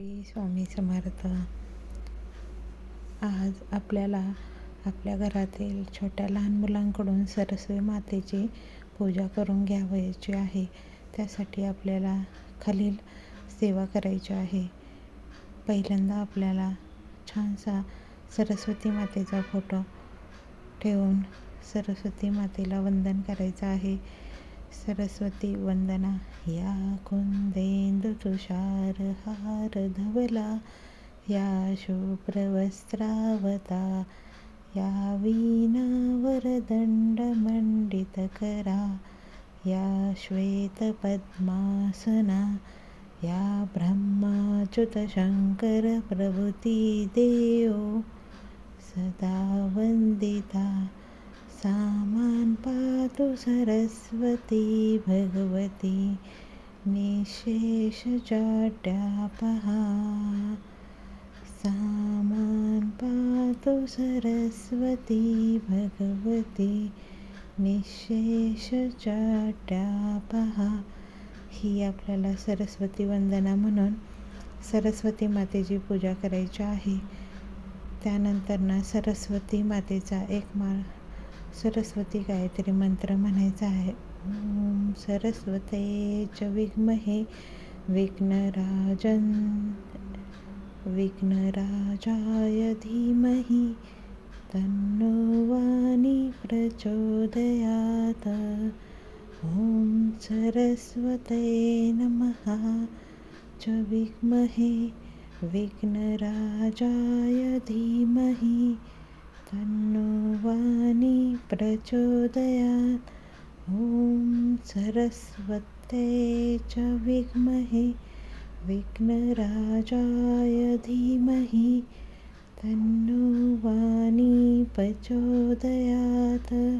श्री स्वामी समर्थ. आज आपल्याला आपल्या घरातील छोट्या लहान मुलांकडून सरस्वती मातेची पूजा करून घ्यावयाची आहे. त्यासाठी आपल्याला खालील सेवा करायची आहे. पहिल्यांदा आपल्याला छानसा सरस्वती मातेचा फोटो ठेवून सरस्वती मातेला वंदन करायचं आहे. सरस्वती वंदना. या कुंदेंदु तुषार हार धवला. या शुभ्रवस्त्रावता. या करा. या श्वेतपद्मासना या ब्रह्माच्युतशङ्करप्रभृती देव. सदा वन्दिता सामान् पातु सरस्वती भगवती निःशेषजाड्यापहा सामान् पातु सरस्वती भगवती निःशेषजाड्यापहा ही आपल्याला सरस्वती वंदना म्हणून सरस्वती मातेची पूजा करायची आहे. त्यानंतरनं सरस्वती मातेचा एक माळ सरस्वती गायत्री मंत्र म्हणायचा आहे. ओम सरस्वते च विद्महे विघ्नराजन विघ्नराजाय धीमहि तन्नो वाणी प्रचोदयात. ॐ सरस्वते नमः च विद्महे विघ्नराजाय धीमहि तन्नो वाणी प्रचोदयात्। ॐ सरस्वते च विद्महे विघ्नराजाय धीमहि। तन्नो वाणी प्रचोदयात्।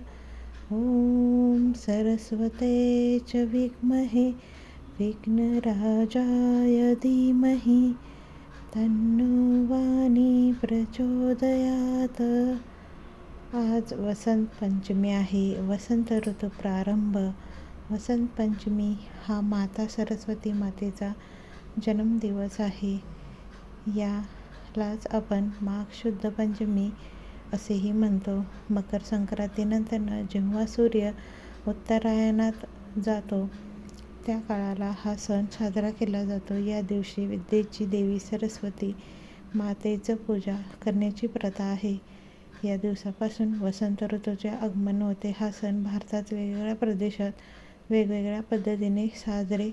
ॐ सरस्वते च विद्महे विघ्नराजाय धीमहि। तन्नो वाणी आज वसंत पंचमी आहे. वसंत ऋतू प्रारंभ. वसंत पंचमी हा माता सरस्वती मातेचा जन्मदिवस आहे. यालाच आपण माघ शुद्ध पंचमी असेही म्हणतो. मकर संक्रांतीनंतर जेव्हा सूर्य उत्तरायणात जातो त्या काळाला हा सण साजरा केला जातो. या दिवशी विद्येची देवी सरस्वती मातेचं पूजा करण्याची प्रथा आहे. या दिवसापासून वसंत ऋतूचे आगमन होते. हा सण भारतात वेगवेगळ्या प्रदेशात वेगवेगळ्या पद्धतीने साजरे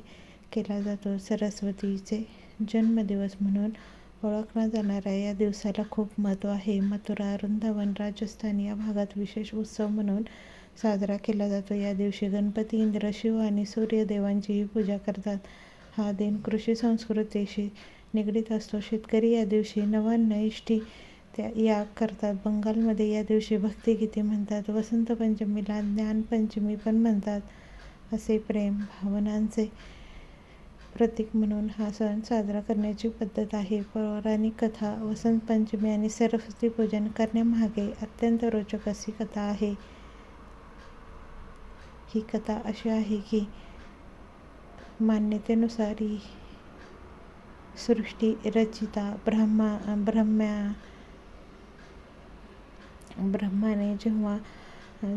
केला जातो. सरस्वतीचे जन्मदिवस म्हणून ओळखला जाणाऱ्या या दिवसाला खूप महत्त्व आहे. मथुरा वृंदावन राजस्थान या भागात विशेष उत्सव म्हणून साजरा केला जातो. या दिवशी गणपती इंद्र शिव आणि सूर्यदेवांचीही पूजा करतात. हा दिन कृषी संस्कृतीशी निगडीत असतो. शेतकरी या दिवशी नवान्न इष्टी त्या या करतात. बंगालमध्ये या दिवशी भक्तिगीते म्हणतात. वसंत पंचमीला ज्ञानपंचमी पण म्हणतात. असे प्रेम भावनांचे प्रतीक म्हणून हा सण साजरा करण्याची पद्धत आहे. पौराणिक कथा वसंत पंचमी आणि सरस्वती पूजन करण्यामागे अत्यंत रोचक अशी कथा आहे. ही कथा अशी आहे की मान्यतेनुसार ही सृष्टी रचिता ब्रह्मा ब्रह्म्या ब्रह्माने जेव्हा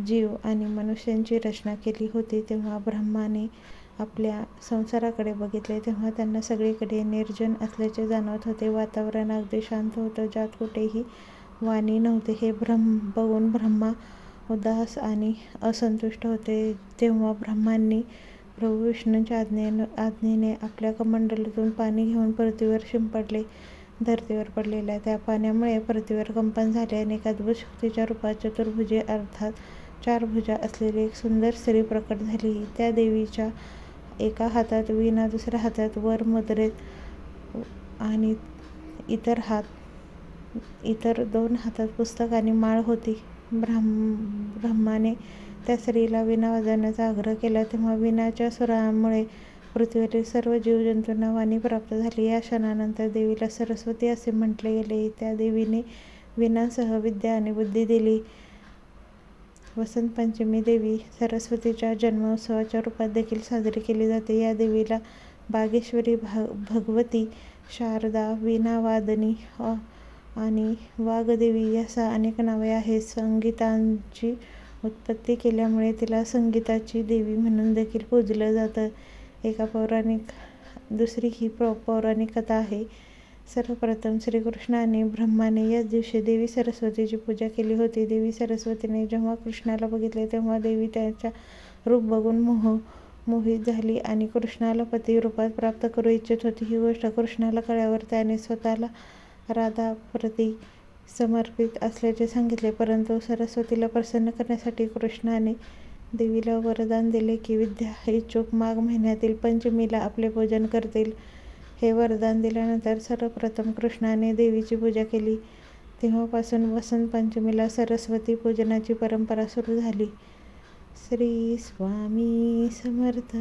जीव आणि मनुष्यांची रचना केली होती तेव्हा ब्रह्माने आपल्या संसाराकडे बघितले तेव्हा त्यांना सगळीकडे निर्जन असल्याचे जाणवत होते. वातावरण अगदी शांत होतं ज्यात कुठेही वाणी नव्हते. हे ब्रह्म बघून ब्रह्मा उदास आणि असंतुष्ट होते. तेव्हा ब्रह्मांनी प्रभू विष्णूंच्या आज्ञेनं आज्ञेने आपल्या कमंडलातून पाणी घेऊन पृथ्वीवर शिंपडले. धर्तीवर पडलेल्या त्या पाण्यामुळे पृथ्वीवर कंपन झाले आणि एक अद्भुत शक्तीच्या रूपात चतुर्भुजे अर्थात चार भुजा असलेली एक सुंदर स्त्री प्रकट झाली. त्या देवीच्या एका हातात वीणा दुसऱ्या हातात वर मुद्रेत आणि इतर हात इतर दोन हातात पुस्तक आणि माळ होती. ब्राह्म ब्रह्माने त्या स्त्रीला वीणा वाजवण्याचा आग्रह केला. तेव्हा वीणाच्या सुरामुळे पृथ्वीवरील सर्व जीवजंतूंना वाणी प्राप्त झाली. या क्षणानंतर देवीला सरस्वती असे म्हटले गेले. त्या देवीने वीणासह विद्या आणि बुद्धी दिली. वसंत पंचमी देवी सरस्वतीच्या जन्मोत्सवाच्या रूपात देखील साजरी केली जाते. या देवीला बागेश्वरी भा भगवती शारदा वीणावादनी आणि वाघदेवी असा अनेक नावे आहेत. संगीतांची उत्पत्ती केल्यामुळे तिला संगीताची देवी म्हणून देखील पूजलं जातं. एका पौराणिक दुसरी ही पौ पौराणिक कथा आहे. सर्वप्रथम श्रीकृष्णाने ब्रह्माने याच दिवशी देवी सरस्वतीची पूजा केली होती. देवी सरस्वतीने जेव्हा कृष्णाला बघितले तेव्हा देवी त्याच्या रूप बघून मोह मोहित झाली आणि कृष्णाला पती रूपात प्राप्त करू इच्छित होती. ही गोष्ट कृष्णाला कळल्यावर त्याने स्वतःला राधाप्रती समर्पित असल्याचे सांगितले परंतु सरस्वतीला प्रसन्न करण्यासाठी कृष्णाने देवीला वरदान दिले की विद्या इच्छुक माघ महिन्यातील पंचमीला आपले पूजन करतील. हे वरदान दिल्यानंतर सर्वप्रथम कृष्णाने देवीची पूजा केली. तेव्हापासून वसंत पंचमीला सरस्वती पूजनाची परंपरा सुरू झाली. श्री स्वामी समर्थ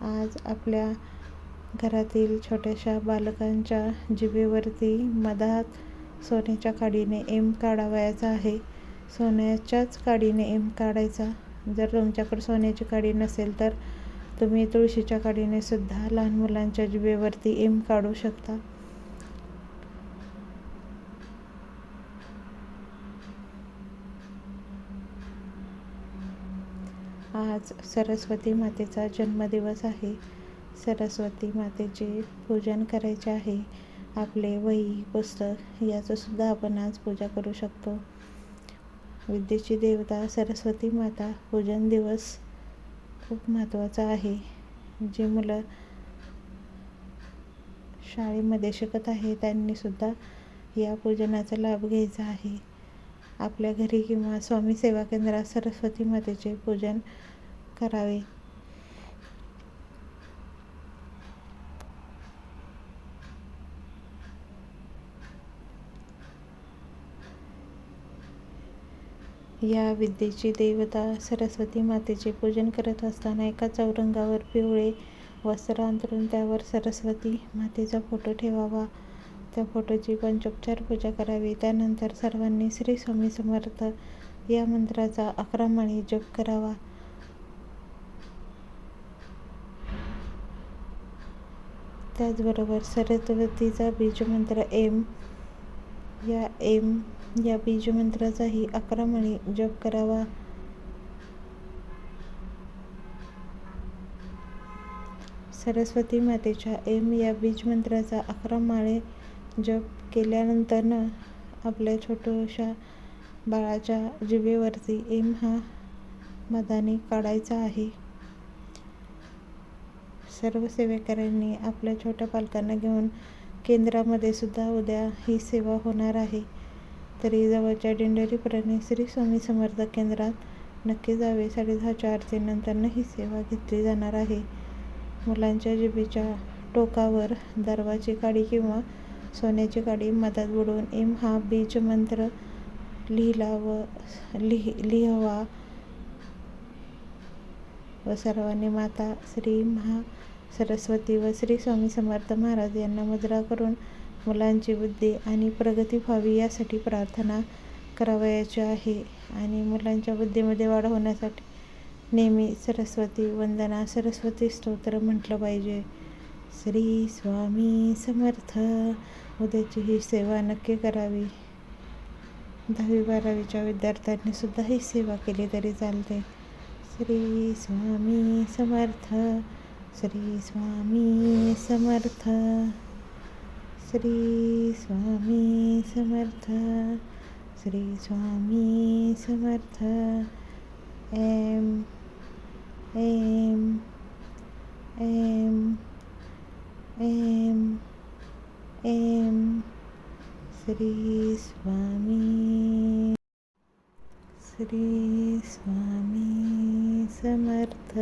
आज आपल्या घरातील छोट्याशा बालकांच्या जिभेवरती मधात सोन्याच्या काडीने एम काढावयाचा आहे. सोन्याच्याच काडीने एम काढायचा. जर तुमच्याकडे सोन्याची काडी नसेल तर तुम्ही तुळशीच्या काडीने सुद्धा लहान मुलांच्या जिभेवरती एम काढू शकता. आज सरस्वती मातेचा जन्मदिवस आहे. सरस्वती मातेचे पूजन करायचे आहे. आपले वही पुस्तक याचंसुद्धा आपण आज पूजा करू शकतो. विद्येची देवता सरस्वती माता पूजन दिवस खूप महत्त्वाचा आहे. जी मुलं शाळेमध्ये शिकत आहे त्यांनीसुद्धा या पूजनाचा लाभ घ्यायचा आहे. आपल्या घरी किंवा स्वामी सेवा केंद्रात सरस्वती मातेचे पूजन करावे. या विद्येची देवता सरस्वती मातेचे पूजन करत असताना एका चौरंगावर पिवळे वस्त्र अंतरून त्यावर सरस्वती मातेचा फोटो ठेवावा. त्या फोटोची पंचोपचार पूजा करावी. त्यानंतर सर्वांनी श्री स्वामी समर्थ या मंत्राचा अकरा माळी जप करावा. त्याचबरोबर सरस्वतीचा बीजमंत्र एम या एम या बीजमंत्राचाही अकरा जप करावा. सरस्वती मातेच्या एम या बीजमंत्राचा अकरा माळे जप केल्यानंतरनं आपल्या छोट्याशा बाळाच्या जिभेवरती एम हा मधाने काढायचा आहे. सर्व सेवेकऱ्यांनी आपल्या छोट्या पालकांना घेऊन केंद्रामध्ये सुद्धा उद्या ही सेवा होणार आहे. तरी जवळच्या दिंडोरीपर्यंत श्री स्वामी समर्थ केंद्रात नक्की जावे. साडेदहाच्या आरतीनंतरनं ही सेवा घेतली जाणार आहे. मुलांच्या जिबीच्या टोकावर दरवाची काडी किंवा सोन्याची काडी मधात बुडवून एम हा बीज मंत्र लिहिला व लिहि लिहावा. व सर्वांनी माता श्री महा सरस्वती व श्री स्वामी समर्थ महाराज यांना मुद्रा करून मुलांची बुद्धी आणि प्रगती व्हावी यासाठी प्रार्थना करावयाची आहे. आणि मुलांच्या बुद्धीमध्ये वाढ होण्यासाठी नेहमी सरस्वती वंदना सरस्वती स्तोत्र म्हटलं पाहिजे. श्री स्वामी समर्थ उद्याची ही सेवा नक्की करावी. दहावी बारावीच्या विद्यार्थ्यांनी सुद्धा ही सेवा केली तरी चालते. श्री स्वामी समर्थ श्री स्वामी समर्थ श्री स्वामी समर्थ श्री स्वामी समर्थ एम एम एम एम एम श्री स्वामी श्री स्वामी समर्थ